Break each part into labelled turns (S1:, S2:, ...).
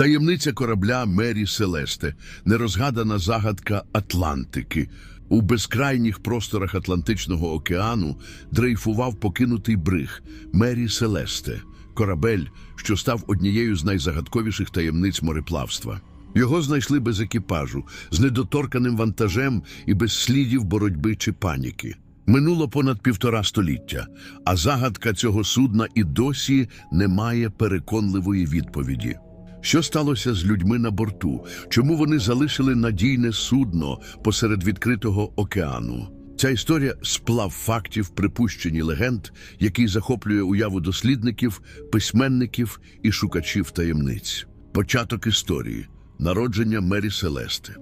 S1: Таємниця корабля Мері Селесте, нерозгадана загадка Атлантики. У безкрайніх просторах Атлантичного океану дрейфував покинутий бриг Мері Селесте, корабель, що став однією з найзагадковіших таємниць мореплавства. Його знайшли без екіпажу, з недоторканим вантажем і без слідів боротьби чи паніки. Минуло понад півтора століття, а загадка цього судна і досі не має переконливої відповіді. Що сталося з людьми на борту? Чому вони залишили надійне судно посеред відкритого океану? Ця історія сплав фактів, припущень і легенд, який захоплює уяву дослідників, письменників і шукачів таємниць. Початок історії народження Мері Селести.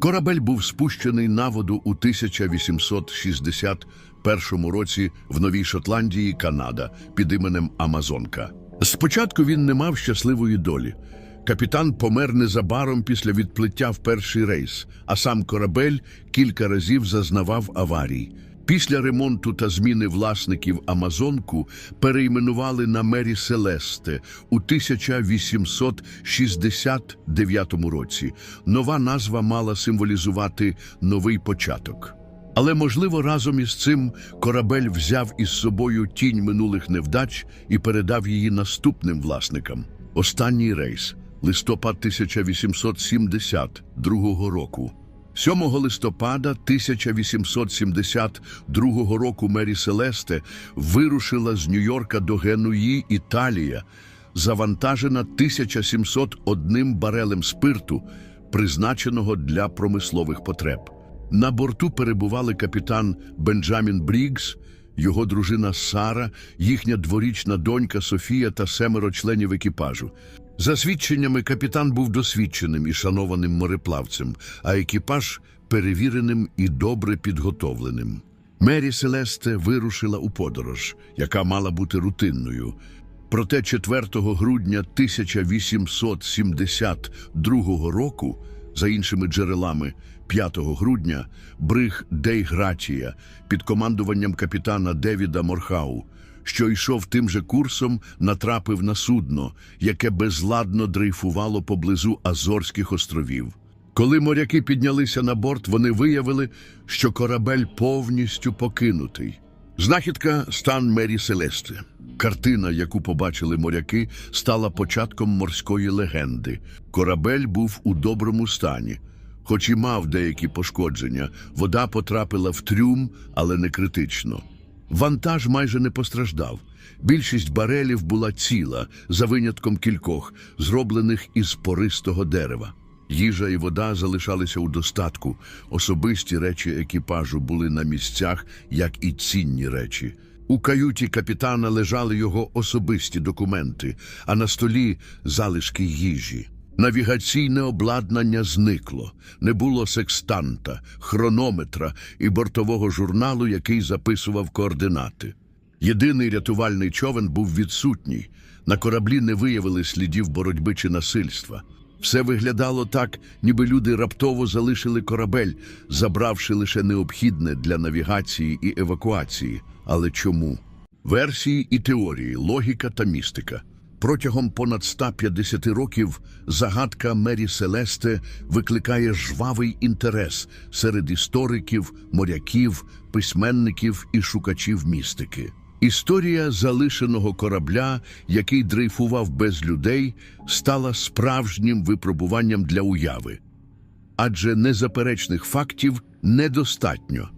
S1: Корабель був спущений на воду у 1861 році в Новій Шотландії, Канада, під іменем Амазонка. Спочатку він не мав щасливої долі. Капітан помер незабаром після відплиття в перший рейс, а сам корабель кілька разів зазнавав аварій. Після ремонту та зміни власників Амазонку перейменували на Мері Селесте у 1869 році. Нова назва мала символізувати новий початок. Але, можливо, разом із цим корабель взяв із собою тінь минулих невдач і передав її наступним власникам. Останній рейс листопад 1872 року. 7 листопада 1872 року Мері Селесте вирушила з Нью-Йорка до Генуї, Італія, завантажена 1701 барелем спирту, призначеного для промислових потреб. На борту перебували капітан Бенджамін Брігс, його дружина Сара, їхня дворічна донька Софія та семеро членів екіпажу. За свідченнями, капітан був досвідченим і шанованим мореплавцем, а екіпаж перевіреним і добре підготовленим. Мері Селесте вирушила у подорож, яка мала бути рутинною. Проте 4 грудня 1872 року, за іншими джерелами, 5 грудня, бриг Дей Гратія під командуванням капітана Девіда Морхау, що йшов тим же курсом, натрапив на судно, яке безладно дрейфувало поблизу Азорських островів. Коли моряки піднялися на борт, вони виявили, що корабель повністю покинутий. Знахідка стан Мері Селесте. Картина, яку побачили моряки, стала початком морської легенди. Корабель був у доброму стані. Хоч і мав деякі пошкодження, вода потрапила в трюм, але не критично. Вантаж майже не постраждав. Більшість барелів була ціла, за винятком кількох, зроблених із пористого дерева. Їжа і вода залишалися у достатку. Особисті речі екіпажу були на місцях, як і цінні речі. У каюті капітана лежали його особисті документи, а на столі залишки їжі. Навігаційне обладнання зникло. Не було секстанта, хронометра і бортового журналу, який записував координати. Єдиний рятувальний човен був відсутній. На кораблі не виявили слідів боротьби чи насильства. Все виглядало так, ніби люди раптово залишили корабель, забравши лише необхідне для навігації і евакуації. Але чому? Версії і теорії, логіка та містика. Протягом понад 150 років загадка Мері Селесте викликає жвавий інтерес серед істориків, моряків, письменників і шукачів містики. Історія залишеного корабля, який дрейфував без людей, стала справжнім випробуванням для уяви. Адже незаперечних фактів недостатньо,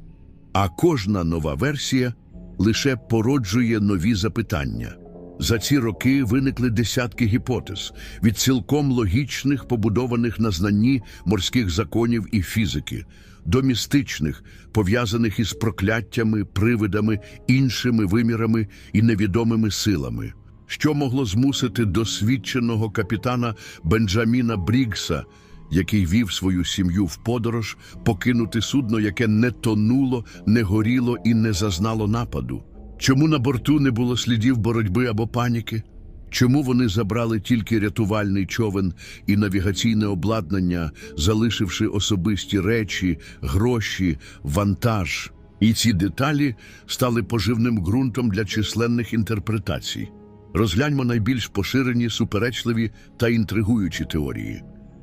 S1: а кожна нова версія лише породжує нові запитання. За ці роки виникли десятки гіпотез, від цілком логічних, побудованих на знанні морських законів і фізики, до містичних, пов'язаних із прокляттями, привидами, іншими вимірами і невідомими силами. Що могло змусити досвідченого капітана Бенджаміна Брігса, який вів свою сім'ю в подорож, покинути судно, яке не тонуло, не горіло і не зазнало нападу? Чому на борту не було слідів боротьби або паніки? Чому вони забрали тільки рятувальний човен і навігаційне обладнання, залишивши особисті речі, гроші, вантаж? І ці деталі стали поживним ґрунтом для численних інтерпретацій. Розгляньмо найбільш поширені, суперечливі та інтригуючі теорії.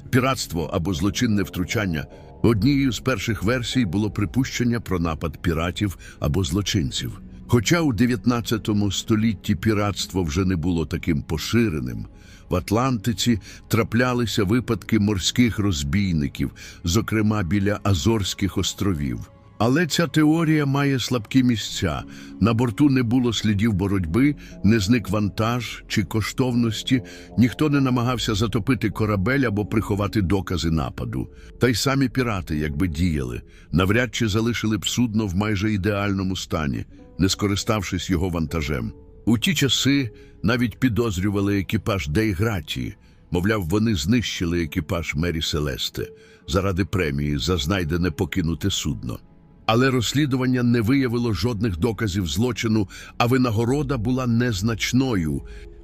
S1: Піратство або злочинне втручання однією з перших версій було припущення про напад піратів або злочинців. Хоча у 19 столітті піратство вже не було таким поширеним, в Атлантиці траплялися випадки морських розбійників, зокрема біля Азорських островів. Але ця теорія має слабкі місця. На борту не було слідів боротьби, не зник вантаж чи коштовності, ніхто не намагався затопити корабель або приховати докази нападу. Та й самі пірати, якби діяли, навряд чи залишили б судно в майже ідеальному стані, не скориставшись його вантажем. У ті часи навіть підозрювали екіпаж Дейгратії, мовляв, вони знищили екіпаж Мері Селесте заради премії за знайдене покинуте судно. Але розслідування не виявило жодних доказів злочину, а винагорода була незначною.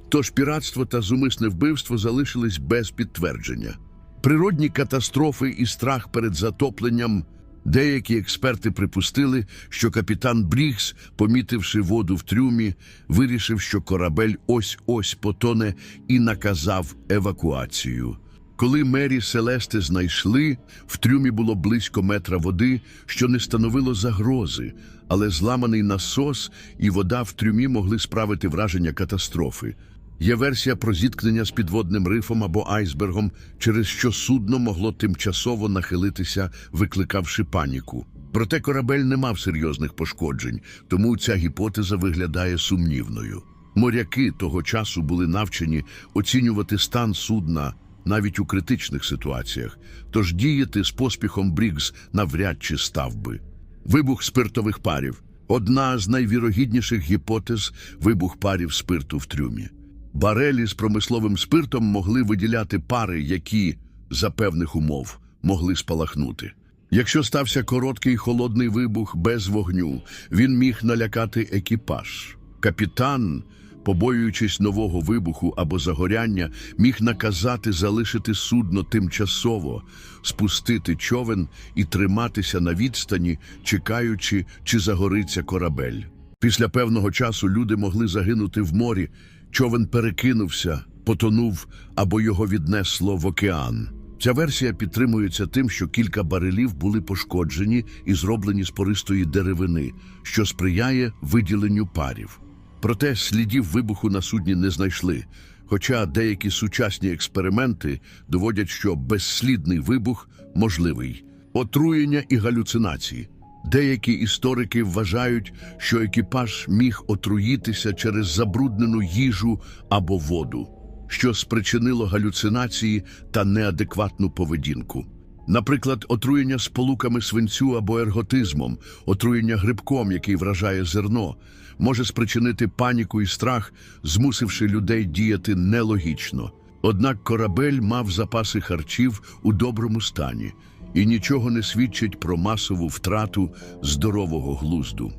S1: Тож піратство та зумисне вбивство залишились без підтвердження. Природні катастрофи і страх перед затопленням. Деякі експерти припустили, що капітан Брігс, помітивши воду в трюмі, вирішив, що корабель ось-ось потоне і наказав евакуацію. Коли Мері Селести знайшли, в трюмі було близько метра води, що не становило загрози, але зламаний насос і вода в трюмі могли справити враження катастрофи. Є версія про зіткнення з підводним рифом або айсбергом, через що судно могло тимчасово нахилитися, викликавши паніку. Проте корабель не мав серйозних пошкоджень, тому ця гіпотеза виглядає сумнівною. Моряки того часу були навчені оцінювати стан судна навіть у критичних ситуаціях, тож діяти з поспіхом Брігз навряд чи став би. Вибух спиртових парів одна з найвірогідніших гіпотез вибух парів спирту в трюмі. Барелі з промисловим спиртом могли виділяти пари, які, за певних умов, могли спалахнути. Якщо стався короткий холодний вибух без вогню, він міг налякати екіпаж. Капітан, побоюючись нового вибуху або загоряння, міг наказати залишити судно тимчасово, спустити човен і триматися на відстані, чекаючи, чи загориться корабель. Після певного часу люди могли загинути в морі, човен перекинувся, потонув або його віднесло в океан. Ця версія підтримується тим, що кілька барелів були пошкоджені і зроблені з пористої деревини, що сприяє виділенню парів. Проте слідів вибуху на судні не знайшли, хоча деякі сучасні експерименти доводять, що безслідний вибух можливий. Отруєння і галюцинації. Деякі історики вважають, що екіпаж міг отруїтися через забруднену їжу або воду, що спричинило галюцинації та неадекватну поведінку. Наприклад, отруєння сполуками свинцю або ерготизмом, отруєння грибком, який вражає зерно, може спричинити паніку і страх, змусивши людей діяти нелогічно. Однак корабель мав запаси харчів у доброму стані, і нічого не свідчить про масову втрату здорового глузду.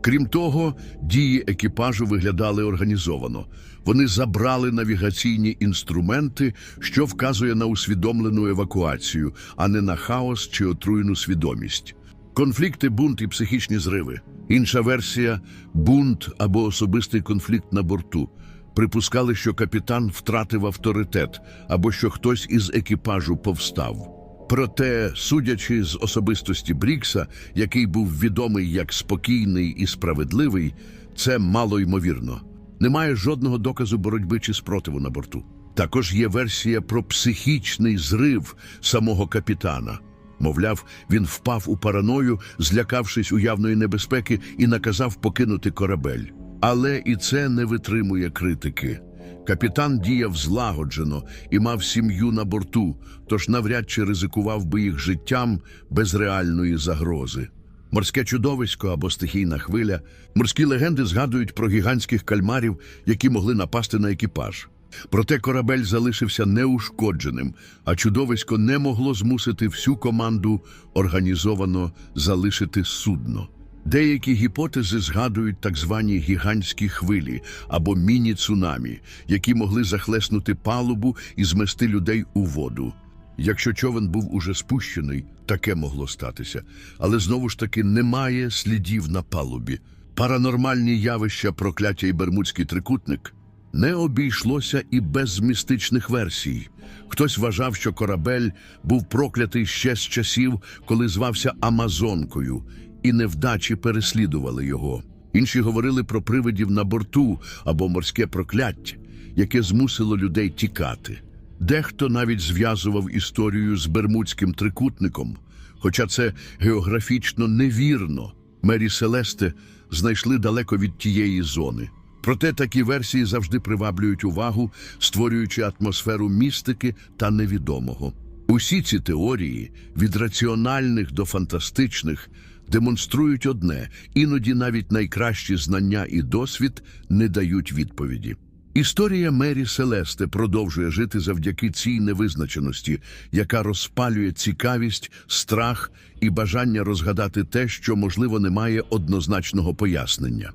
S1: Крім того, дії екіпажу виглядали організовано. Вони забрали навігаційні інструменти, що вказує на усвідомлену евакуацію, а не на хаос чи отруєну свідомість. Конфлікти, бунт і психічні зриви. Інша версія бунт або особистий конфлікт на борту. Припускали, що капітан втратив авторитет або що хтось із екіпажу повстав. Проте, судячи з особистості Брікса, який був відомий як спокійний і справедливий, це мало ймовірно. Немає жодного доказу боротьби чи спротиву на борту. Також є версія про психічний зрив самого капітана. Мовляв, він впав у параною, злякавшись уявної небезпеки, і наказав покинути корабель. Але і це не витримує критики. Капітан діяв злагоджено і мав сім'ю на борту, тож навряд чи ризикував би їх життям без реальної загрози. Морське чудовисько або стихійна хвиля. Морські легенди згадують про гігантських кальмарів, які могли напасти на екіпаж. Проте корабель залишився неушкодженим, а чудовисько не могло змусити всю команду організовано залишити судно. Деякі гіпотези згадують так звані гігантські хвилі або міні-цунамі, які могли захлеснути палубу і змести людей у воду. Якщо човен був уже спущений, таке могло статися, але знову ж таки немає слідів на палубі. Паранормальні явища, прокляття і бермудський трикутник. Не обійшлося і без містичних версій. Хтось вважав, що корабель був проклятий ще з часів, коли звався Амазонкою, і невдачі переслідували його. Інші говорили про привидів на борту або морське прокляття, яке змусило людей тікати. Дехто навіть зв'язував історію з Бермудським трикутником, хоча це географічно невірно. Мері Селесте знайшли далеко від тієї зони. Проте такі версії завжди приваблюють увагу, створюючи атмосферу містики та невідомого. Усі ці теорії, від раціональних до фантастичних, демонструють одне, іноді навіть найкращі знання і досвід не дають відповіді. Історія Мері Селесте продовжує жити завдяки цій невизначеності, яка розпалює цікавість, страх і бажання розгадати те, що, можливо, не має однозначного пояснення.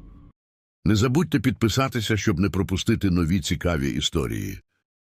S1: Не забудьте підписатися, щоб не пропустити нові цікаві історії.